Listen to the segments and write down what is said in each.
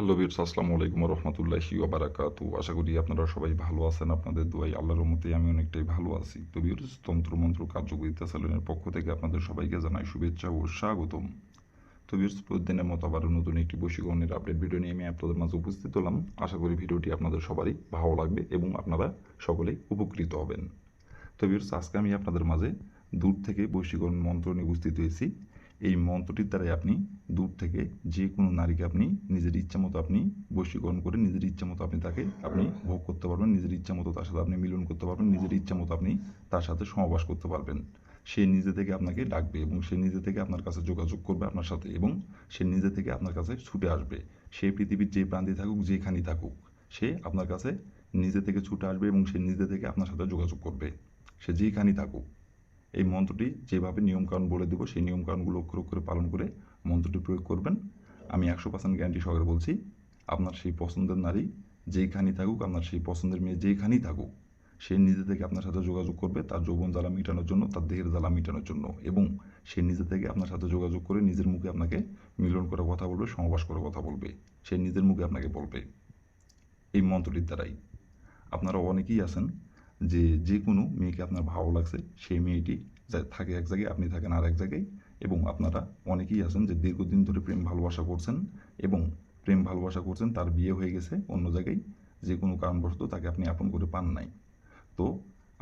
Hello বীর আসসালামু আলাইকুম রহমতুল্লাহি ওবারাকাতু আশা করি আপনারা সবাই ভালো আছেন, আপনাদের দোয়াই আল্লাহর রহমতে আমি অনেকটাই ভালো আছি। তো বীর তন্ত্রমন্ত্র কার্যকরিতা চ্যানেলের পক্ষ থেকে আপনাদের সবাইকে জানাই শুভেচ্ছা ও স্বাগতম। তো বীর প্রতিদিনের মতো আবার নতুন একটি বৈশিকরণের আপডেট ভিডিও নিয়ে আমি আপনাদের মাঝে উপস্থিত হলাম। আশা করি ভিডিওটি আপনাদের সবারই ভালো লাগবে এবং আপনারা সকলেই উপকৃত হবেন। তো বীর আজকে আমি আপনাদের মাঝে দূর থেকে বৈশীকরণ মন্ত্র নিয়ে উপস্থিত হয়েছি। এই মন্ত্রটির দ্বারাই আপনি দূর থেকে যে কোনো নারীকে আপনি নিজের ইচ্ছা মতো আপনি বশীকরণ করে নিজের ইচ্ছা মতো আপনি তাকে আপনি ভোগ করতে পারবেন, নিজের ইচ্ছা মতো তার সাথে আপনি মিলন করতে পারবেন, নিজের ইচ্ছা মতো আপনি তার সাথে সমাবাস করতে পারবেন। সে নিজে থেকে আপনাকে ডাকবে এবং সে নিজে থেকে আপনার কাছে যোগাযোগ করবে আপনার সাথে এবং সে নিজে থেকে আপনার কাছে ছুটে আসবে। সে পৃথিবীর যে প্রান্তে থাকুক, যেখানেই থাকুক, সে আপনার কাছে নিজে থেকে ছুটে আসবে এবং সে নিজে থেকে আপনার সাথে যোগাযোগ করবে। সে যেখানেই থাকুক। এই মন্ত্রটি যেভাবে নিয়মকানুন বলে দেবো, সেই নিয়মকানুনগুলো অক্ষর অক্ষরে পালন করে মন্ত্রটি প্রয়োগ করবেন। আমি একশো পার্সেন্ট গ্যারান্টি সহকারে বলছি, আপনার সেই পছন্দের নারী যেইখানেই থাকুক, আপনার সেই পছন্দের মেয়ে যেইখানেই থাকুক, সে নিজে থেকে আপনার সাথে যোগাযোগ করবে, তার যৌবন জ্বালা মেটানোর জন্য, তার দেহের জ্বালা মেটানোর জন্য এবং সে নিজে থেকে আপনার সাথে যোগাযোগ করে নিজের মুখে আপনাকে মিলন করে কথা বলবে সমবাস করে কথা বলবে, সে নিজের মুখে আপনাকে বলবে। এই মন্ত্রটির দ্বারাই। আপনারা অনেকেই আছেন যে যে কোনো মেয়েকে আপনার ভালো লাগছে, সেই মেয়েটি থাকে এক জায়গায়, আপনি থাকেন আর এক জায়গায় এবং আপনারা অনেকেই আছেন যে দীর্ঘদিন ধরে প্রেম ভালোবাসা করছেন এবং প্রেম ভালোবাসা করছেন, তার বিয়ে হয়ে গেছে অন্য জায়গায় যে কোনো কারণবশত তাকে আপনি আপন করে পান নাই। তো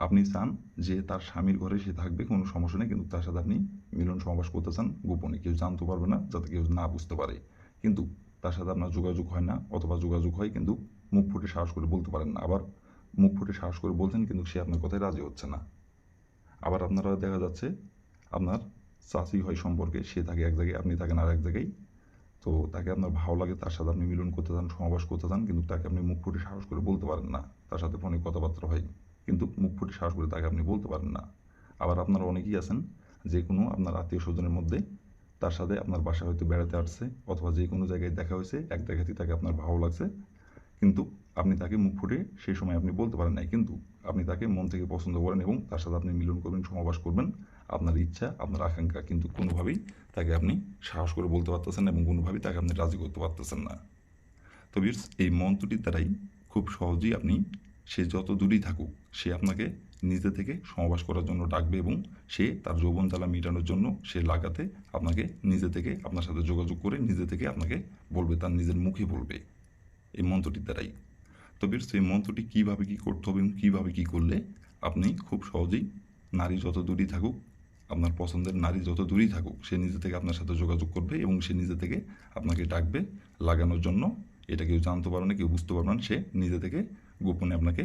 আপনি চান যে তার স্বামীর ঘরে সে থাকবে, কোনো সমস্যা নেই, কিন্তু তার সাথে আপনি মিলন সমাবাস করতে চান, গোপনে কেউ জানতে পারবে না, যাতে কেউ না বুঝতে পারে। কিন্তু তার সাথে আপনার যোগাযোগ হয় না, অথবা যোগাযোগ হয়, কিন্তু মুখ ফুটে সাহস করে বলতে পারেন না। আবার মুখ ফুটে সাহস করে বলছেন, কিন্তু সে আপনার কথায় রাজি হচ্ছে না। আবার আপনারা দেখা যাচ্ছে, আপনার চাষি হয় সম্পর্কে সে থাকে এক জায়গায়, আপনি থাকেন আর এক জায়গায়। তো তাকে আপনার ভালো লাগে, তার সাথে আপনি মিলন করতে চান সমাবাস করতে চান, কিন্তু তাকে আপনি মুখ ফুটে সাহস করে বলতে পারেন না। তার সাথে ফোনে কথাবার্তা হয়, কিন্তু মুখ ফুটে সাহস করে তাকে আপনি বলতে পারেন না। আবার আপনারা অনেকেই আছেন, যে কোনো আপনার আত্মীয় স্বজনের মধ্যে, তার সাথে আপনার বাসা হয়তো বেড়াতে আসছে, অথবা যে কোনো জায়গায় দেখা হয়েছে, এক দেখাতেই তাকে আপনার ভালো লাগছে কিন্তু আপনি তাকে মুখ ফুটে সেই সময় আপনি বলতে পারেন নাই। কিন্তু আপনি তাকে মন থেকে পছন্দ করেন এবং তার সাথে আপনি মিলন করবেন সমাবাস করবেন। আপনার ইচ্ছা, আপনার আকাঙ্ক্ষা কিন্তু কোনোভাবেই তাকে আপনি সাহস করে বলতে পারতেছেন না এবং কোনোভাবেই তাকে আপনি রাজি করতে পারতেছেন না। তো এই মন্ত্রটির দ্বারাই খুব সহজেই আপনি সে যত দূরেই থাকুক, সে আপনাকে নিজে থেকে সমাবাস করার জন্য ডাকবে এবং সে তার যৌবন জ্বালা মেটানোর জন্য সে লাগাতে আপনাকে নিজে থেকে আপনার সাথে যোগাযোগ করে নিজে থেকে আপনাকে বলবে, তার নিজের মুখে বলবে। এই মন্ত্রটির দ্বারাই। তো তবে সেই মন্ত্রটি কীভাবে কী করতে হবে এবং কীভাবে কী করলে আপনি খুব সহজেই নারী যত দূরেই থাকুক, আপনার পছন্দের নারী যত দূরই থাকুক, সে নিজে থেকে আপনার সাথে যোগাযোগ করবে এবং সে নিজে থেকে আপনাকে ডাকবে লাগানোর জন্য। এটা কেউ জানতে পারবে না, কেউ বুঝতে পারবে না, সে নিজে থেকে গোপনে আপনাকে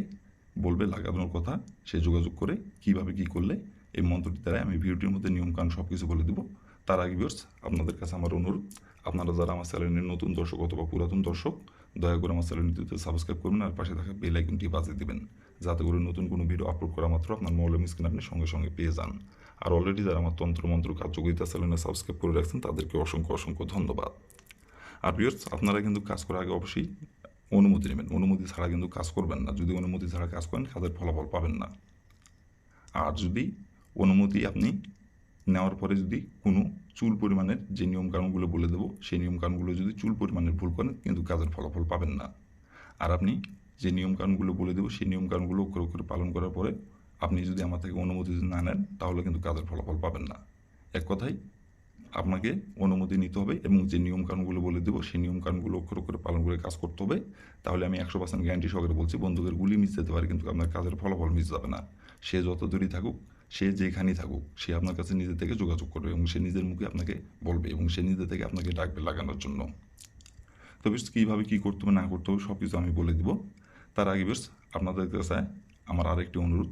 বলবে, লাগানোর কথা সে যোগাযোগ করে কীভাবে কি করলে এই মন্ত্রটির দ্বারা আমি ভিডিওটির মধ্যে নিয়মকানুন সব কিছু বলে দেবো। তার আগে ভিউর্স আপনাদের কাছে আমার অনুরোধ, আপনারা যারা আমার চ্যানেলের নতুন দর্শক অথবা পুরাতন দর্শক দয়া করে আমার চ্যানেলটিতে সাবস্ক্রাইব করবেন আর পাশে থাকা বেল আইকনটি বাজিয়ে দিবেন, যাতে করে নতুন কোনো ভিডিও আপলোড করা মাত্র আপনার মৌলম স্ক্রিন আপনি সঙ্গে সঙ্গে পেয়ে যান। আর অলরেডি যারা আমার তন্ত্রমন্ত্র কার্যকরিতা চ্যানেলে সাবস্ক্রাইব করে রাখছেন, তাদেরকে অসংখ্য অসংখ্য ধন্যবাদ। আর ভিউর্স আপনারা কিন্তু কাজ করার আগে অবশ্যই অনুমতি নেবেন। অনুমতি ছাড়া কিন্তু কাজ করবেন না। যদি অনুমতি ছাড়া কাজ করেন, কাজের ফলাফল পাবেন না। আর যদি অনুমতি আপনি নেওয়ার পরে যদি কোনো চুল পরিমাণের যে নিয়মকানুনগুলো বলে দেবো, সেই নিয়মকানুনগুলো যদি চুল পরিমাণের ভুল করেন, কিন্তু কাজের ফলাফল পাবেন না। আর আপনি যে নিয়মকানুনগুলো বলে দেবো, সেই নিয়মকানুনগুলো অক্ষর অক্ষরে পালন করার পরে আপনি যদি আমার থেকে অনুমতি যদি না নেন, তাহলে কিন্তু কাজের ফলাফল পাবেন না। এক কথায়, আপনাকে অনুমতি নিতে হবে এবং যে নিয়মকানুনগুলো বলে দেবো, সেই নিয়মকানুনগুলো অক্ষর অক্ষরে পালন করে কাজ করতে হবে। তাহলে আমি একশো পার্সেন্ট গ্যারান্টি সহকারে বলছি বন্ধুকের গুলি মিস যেতে পারে, কিন্তু আপনার কাজের ফলাফল মিস যাবে না। সে যত দূরই থাকুক সে যেখানেই থাকুক, সে আপনার কাছে নিজে থেকে যোগাযোগ করবে এবং সে নিজের মুখে আপনাকে বলবে এবং সে নিজে থেকে আপনাকে ডাকবে লাগানোর জন্য। তো বেশ, কীভাবে কী করতে হবে, না করতে হবে সব কিছু আমি বলে দিব। তার আগে বেশ, আপনাদের কাছে আমার আরেকটি অনুরোধ।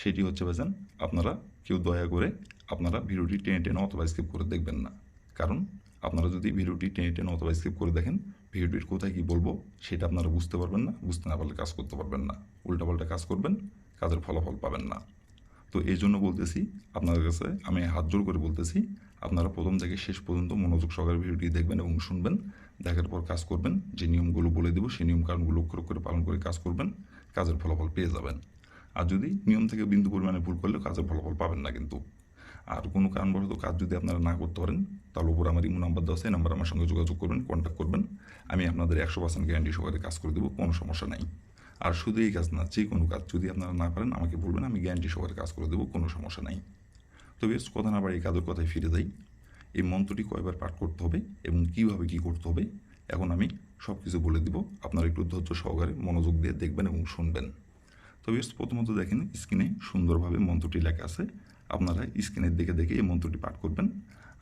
সেটি হচ্ছে বেছেন আপনারা কেউ দয়া করে আপনারা ভিডিওটি টেনে টেনে অথবা স্কিপ করে দেখবেন না। কারণ আপনারা যদি ভিডিওটি টেনে টেনে অথবা স্কিপ করে দেখেন, ভিডিওটির কোথায় কী বলব, সেটা আপনারা বুঝতে পারবেন না, বুঝতে না পারলে কাজ করতে পারবেন না। উল্টাপাল্টা কাজ করবেন, কাজের ফলাফল পাবেন না। তো এই জন্য বলতেছি আপনাদের কাছে, আমি হাত জোর করে বলতেছি, আপনারা প্রথম থেকে শেষ পর্যন্ত মনোযোগ সহকারে ভিডিওটি দেখবেন এবং শুনবেন, দেখার পর কাজ করবেন, যে নিয়মগুলো বলে দেবো, সেই নিয়ম কারণগুলো অক্ষর করে পালন করে কাজ করবেন, কাজের ফলাফল পেয়ে যাবেন। আর যদি নিয়ম থেকে বিন্দু পরিমাণে ভুল করলে কাজের ফলাফল পাবেন না কিন্তু। আর কোনো কারণবশত কাজ যদি আপনারা না করতে পারেন, তাহলে উপর আমার ইমো নাম্বার দেওয়া আছে নাম্বার আমার সঙ্গে যোগাযোগ করবেন কন্ট্যাক্ট করবেন। আমি আপনাদের একশো পার্সেন্ট গ্যারান্টি সহকারে কাজ করে দেবো, কোনো সমস্যা নাই। আর শুধু এই কাজ না, যে কোনো কাজ যদি আপনারা না পারেন আমাকে বলবেন, আমি গ্যারান্টি সহকারে কাজ করে দেবো, কোনো সমস্যা নাই। তো বেশ কথা না বাড়ি কাজের কথায় ফিরে যাই। এই মন্ত্রটি কয়বার পাঠ করতে হবে এবং কীভাবে কী করতে হবে, এখন আমি সব কিছু বলে দিব। আপনারা একটু ধৈর্য সহকারে মনোযোগ দিয়ে দেখবেন এবং শুনবেন। তো বেশ প্রথমত দেখেন, স্ক্রিনে সুন্দরভাবে মন্ত্রটি লেখা আছে। আপনারা স্ক্রিনের দিকে দেখে এই মন্ত্রটি পাঠ করবেন।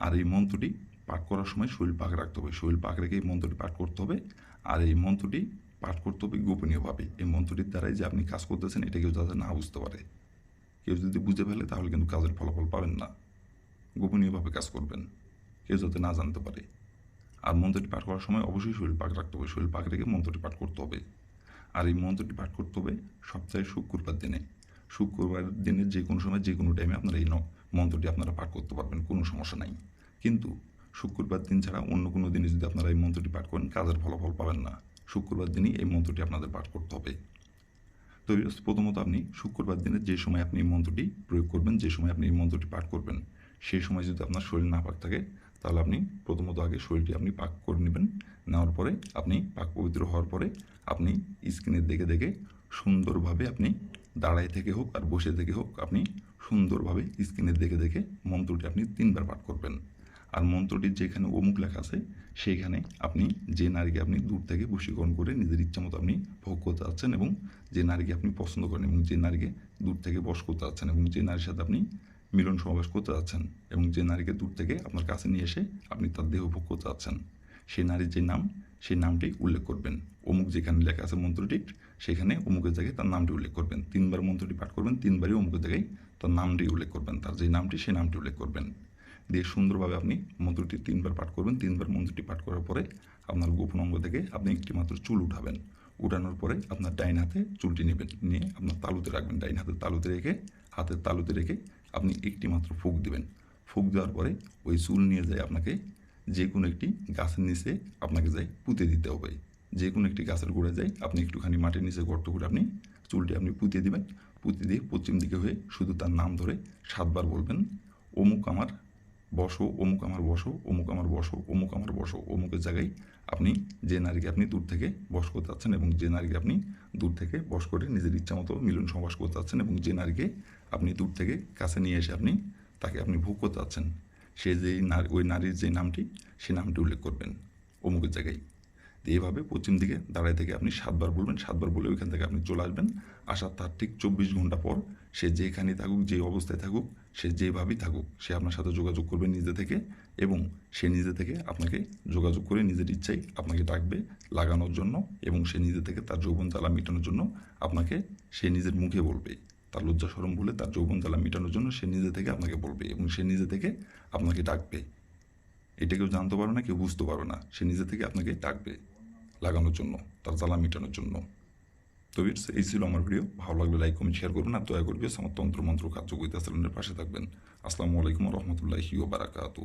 আর এই মন্ত্রটি পাঠ করার সময় শরীর পাক রাখতে হবে। শরীর পাক রেখে এই মন্ত্রটি পাঠ করতে হবে। আর এই মন্ত্রটি পাঠ করতে হবে গোপনীয়ভাবে এই মন্ত্রটির দ্বারাই যে আপনি কাজ করতেছেন, এটা কেউ যাতে না বুঝতে পারে। কেউ যদি বুঝে ফেলে, তাহলে কিন্তু কাজের ফলাফল পাবেন না। গোপনীয়ভাবে কাজ করবেন, কেউ যাতে না জানতে পারে। আর মন্ত্রটি পাঠ করার সময় অবশ্যই শরীর পাক রাখতে হবে। শরীর পাক রেখে মন্ত্রটি পাঠ করতে হবে। আর এই মন্ত্রটি পাঠ করতে হবে সপ্তাহে শুক্রবার দিনে। শুক্রবার দিনে যে কোনো সময়, যে কোনো টাইমে আপনারা এই মন্ত্রটি আপনারা পাঠ করতে পারবেন, কোনো সমস্যা নাই। কিন্তু শুক্রবার দিন ছাড়া অন্য কোনো দিনে যদি আপনারা এই মন্ত্রটি পাঠ করেন, কাজের ফলাফল পাবেন না। শুক্রবার দিনই এই মন্ত্রটি আপনাদের পাঠ করতে হবে। তো প্রথমত আপনি শুক্রবার দিনে যে সময় আপনি এই মন্ত্রটি প্রয়োগ করবেন, যে সময় আপনি এই মন্ত্রটি পাঠ করবেন, সেই সময় যদি আপনার শরীর না পাক থাকে, তাহলে আপনি প্রথমত আগে শরীরটি আপনি পাক করে নেবেন। নেওয়ার পরে আপনি পাক পবিত্র হওয়ার পরে আপনি স্ক্রিনের দেখে দেখে সুন্দরভাবে আপনি দাঁড়ায় থেকে হোক আর বসে থেকে হোক, আপনি সুন্দরভাবে স্ক্রিনের দেখে দেখে মন্ত্রটি আপনি তিনবার পাঠ করবেন। আর মন্ত্রটির যেখানে অমুক লেখা আছে, সেইখানে আপনি যে নারীকে আপনি দূর থেকে বশীকরণ করে নিজের ইচ্ছা মতো আপনি ভোগ করতে চাচ্ছেন এবং যে নারীকে আপনি পছন্দ করেন এবং যে নারীকে দূর থেকে বশ করতে চাচ্ছেন এবং যে নারীর সাথে আপনি মিলন সমাবেশ করতে চাচ্ছেন এবং যে নারীকে দূর থেকে আপনার কাছে নিয়ে এসে আপনি তার দেহ ভোগ করতে চাচ্ছেন, সেই নারীর যে নাম, সেই নামটি উল্লেখ করবেন। অমুক যেখানে লেখা আছে মন্ত্রটির সেখানে অমুকের জায়গায় তার নামটি উল্লেখ করবেন। তিনবার মন্ত্রটি পাঠ করবেন, তিনবারই অমুকের জায়গায় তার নামটি উল্লেখ করবেন, তার যে নামটি, সেই নামটি উল্লেখ করবেন। দিয়ে সুন্দরভাবে আপনি মন্ত্রটি তিনবার পাঠ করবেন। তিনবার মন্ত্রটি পাঠ করার পরে আপনার গোপন অঙ্গ থেকে আপনি একটি মাত্র চুল উঠাবেন। উঠানোর পরে আপনার ডাইন হাতে চুলটি নেবেন, নিয়ে আপনার তালুতে রাখবেন। ডাইন হাতে তালুতে রেখে হাতের তালুতে রেখে আপনি একটি মাত্র ফুক দিবেন। ফুক দেওয়ার পরে ওই চুল নিয়ে যায় আপনাকে যে কোনো একটি গাছের নিচে আপনাকে যাই পুঁতে দিতে হবে। যে কোনো একটি গাছের গোড়ায় যাই আপনি একটুখানি মাটির নিচে গর্ত করে আপনি চুলটি আপনি পুঁতে দিবেন। পুঁতে দিয়ে পশ্চিম দিকে হয়ে শুধু তার নাম ধরে সাতবার বলবেন, অমুক আমার বসো, অমুক আমার বসো, অমুক আমার বসো, অমুক আমার বসো, অমুকের জায়গায় আপনি যে নারীকে আপনি দূর থেকে বস করতে চাচ্ছেন এবং যে নারীকে আপনি দূর থেকে বস করে নিজের ইচ্ছা মতো মিলন সমাস করতে চাচ্ছেন এবং যে নারীকে আপনি দূর থেকে কাছে নিয়ে এসে আপনি তাকে আপনি ভোগ করতে চাচ্ছেন, সে যে নারী, ওই নারীর যে নামটি, সে নামটি উল্লেখ করবেন অমুকের জায়গায়। এইভাবে পশ্চিম দিকে দাঁড়ায় থেকে আপনি সাতবার বলবেন, সাতবার বলে ওইখান থেকে আপনি চলে আসবেন। আসার তার ঠিক চব্বিশ ঘণ্টা পর সে যেখানে থাকুক, যে অবস্থায় থাকুক সে যেভাবেই থাকুক, সে আপনার সাথে যোগাযোগ করবে নিজে থেকে এবং সে নিজে থেকে আপনাকে যোগাযোগ করে নিজের ইচ্ছাই আপনাকে ডাকবে লাগানোর জন্য এবং সে নিজে থেকে তার যৌবন জ্বালা মেটানোর জন্য আপনাকে সে নিজের মুখে বলবে। তার লজ্জা সরম বলে তার যৌবন জ্বালা মেটানোর জন্য সে নিজে থেকে আপনাকে বলবে এবং সে নিজে থেকে আপনাকে ডাকবে। এটা কেউ জানতে পারবে না, কেউ বুঝতে পারবে না। সে নিজে থেকে আপনাকে ডাকবে লাগানোর জন্য, তার জ্বালা মেটানোর জন্য। তো ইটস এই ছিল আমার ভিডিও। ভালো লাগলে লাইক কমেন্ট শেয়ার করবেন আর দয়া করবে আমার তন্ত্রমন্ত্র কার্যকরিতা চ্যানেলের পাশে থাকবেন। আসসালামু আলাইকুম রহমতুল্লাহি বারাকাতু